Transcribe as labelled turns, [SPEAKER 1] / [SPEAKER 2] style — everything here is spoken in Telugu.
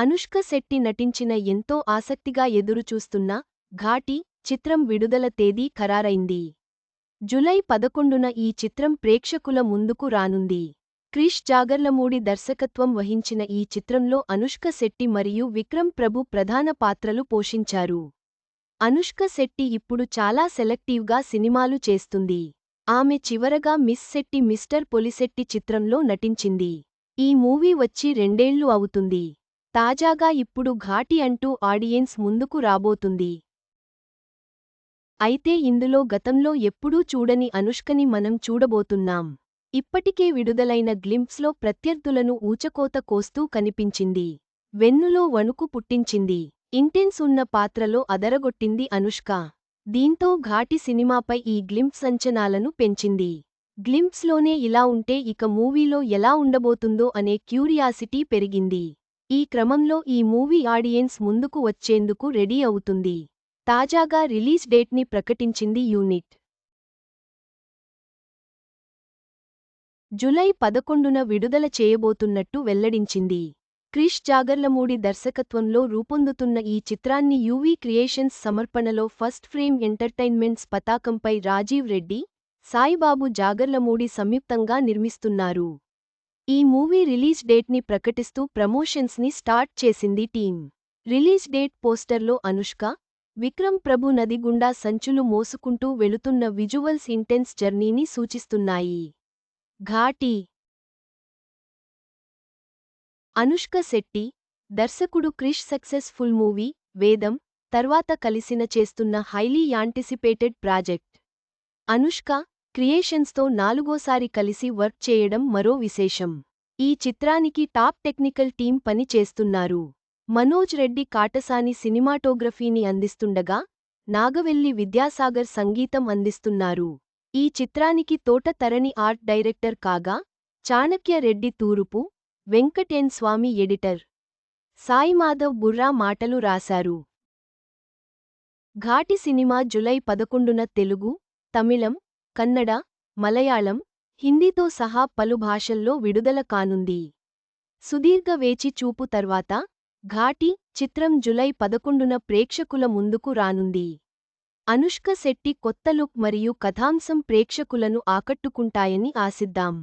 [SPEAKER 1] అనుష్క శెట్టి నటించిన ఎంతో ఆసక్తిగా ఎదురుచూస్తున్న ఘాటి చిత్రం విడుదల తేదీ ఖరారైంది. జులై పదకొండున ఈ చిత్రం ప్రేక్షకుల ముందుకు రానుంది. క్రిష్ జాగర్లమూడి దర్శకత్వం వహించిన ఈ చిత్రంలో అనుష్క శెట్టి మరియు విక్రమ్ ప్రభు ప్రధాన పాత్రలు పోషించారు. అనుష్క శెట్టి ఇప్పుడు చాలా సెలెక్టివ్గా సినిమాలు చేస్తుంది. ఆమె చివరగా మిస్ శెట్టి మిస్టర్ పొలిశెట్టి చిత్రంలో నటించింది. ఈ మూవీ వచ్చి రెండేళ్ళు అవుతుంది. తాజాగా ఇప్పుడు ఘాటి అంటూ ఆడియన్స్ ముందుకు రాబోతుంది. అయితే ఇందులో గతంలో ఎప్పుడూ చూడని అనుష్కని మనం చూడబోతున్నాం. ఇప్పటికే విడుదలైన గ్లింప్స్లో ప్రత్యర్థులను ఊచకోత కోస్తూ కనిపించింది. వెన్నులో వణుకు పుట్టించింది. ఇంటెన్స్ ఉన్న పాత్రలో అదరగొట్టింది అనుష్క. దీంతో ఘాటి సినిమాపై ఈ గ్లింప్స్ అంచనాలను పెంచింది. గ్లింప్స్లోనే ఇలా ఉంటే ఇక మూవీలో ఎలా ఉండబోతుందో అనే క్యూరియాసిటీ పెరిగింది. ఈ క్రమంలో ఈ మూవీ ఆడియన్స్ ముందుకు వచ్చేందుకు రెడీ అవుతుంది. తాజాగా రిలీజ్ డేట్ని ప్రకటించింది యూనిట్. జులై పదకొండున విడుదల చేయబోతున్నట్టు వెల్లడించింది. క్రిష్ జాగర్లమూడి దర్శకత్వంలో రూపొందుతున్న ఈ చిత్రాన్ని యూవీ క్రియేషన్స్ సమర్పణలో ఫస్ట్ ఫ్రేమ్ ఎంటర్టైన్మెంట్స్ పతాకంపై రాజీవ్ రెడ్డి సాయిబాబు జాగర్లమూడి సంయుక్తంగా నిర్మిస్తున్నారు. ఈ మూవీ రిలీజ్ డేట్ని ప్రకటిస్తూ ప్రమోషన్స్ని స్టార్ట్ చేసింది టీం రిలీజ్ డేట్ పోస్టర్లో అనుష్క విక్రమ్ ప్రభు నది గుండా సంచులు మోసుకుంటూ వెళుతున్న విజువల్స్ ఇంటెన్స్ జర్నీని సూచిస్తున్నాయి. ఘాటి అనుష్క శెట్టి దర్శకుడు క్రిష్ సక్సెస్ఫుల్ మూవీ వేదం తర్వాత కలిసిన చేస్తున్న హైలీ యాంటిసిపేటెడ్ ప్రాజెక్ట్. అనుష్క క్రియేషన్స్తో నాలుగోసారి కలిసి వర్క్ చేయడం మరో విశేషం. ఈ చిత్రానికి టాప్ టెక్నికల్ టీం పని చేస్తున్నారు. మనోజ్ రెడ్డి కాటసాని సినిమాటోగ్రఫీని అందిస్తుండగా నాగవెల్లి విద్యాసాగర్ సంగీతం అందిస్తున్నారు. ఈ చిత్రానికి తోట తరణి ఆర్ట్ డైరెక్టర్ కాగా చాణక్య రెడ్డి తూరుపు వెంకటేన్ స్వామి ఎడిటర్. సాయిమాధవ్ బుర్రా మాటలు రాశారు. ఘాటి సినిమా జులై పదకొండున తెలుగు తమిళం కన్నడ మలయాళం హిందీతో సహా పలు భాషల్లో విడుదల కానుంది. సుదీర్ఘ వేచి చూపు తర్వాత ఘాటి చిత్రం జులై పదకొండున ప్రేక్షకుల ముందుకు రానుంది. అనుష్క శెట్టి కొత్త లుక్ మరియు కథాంశం ప్రేక్షకులను ఆకట్టుకుంటాయని ఆశిద్దాం.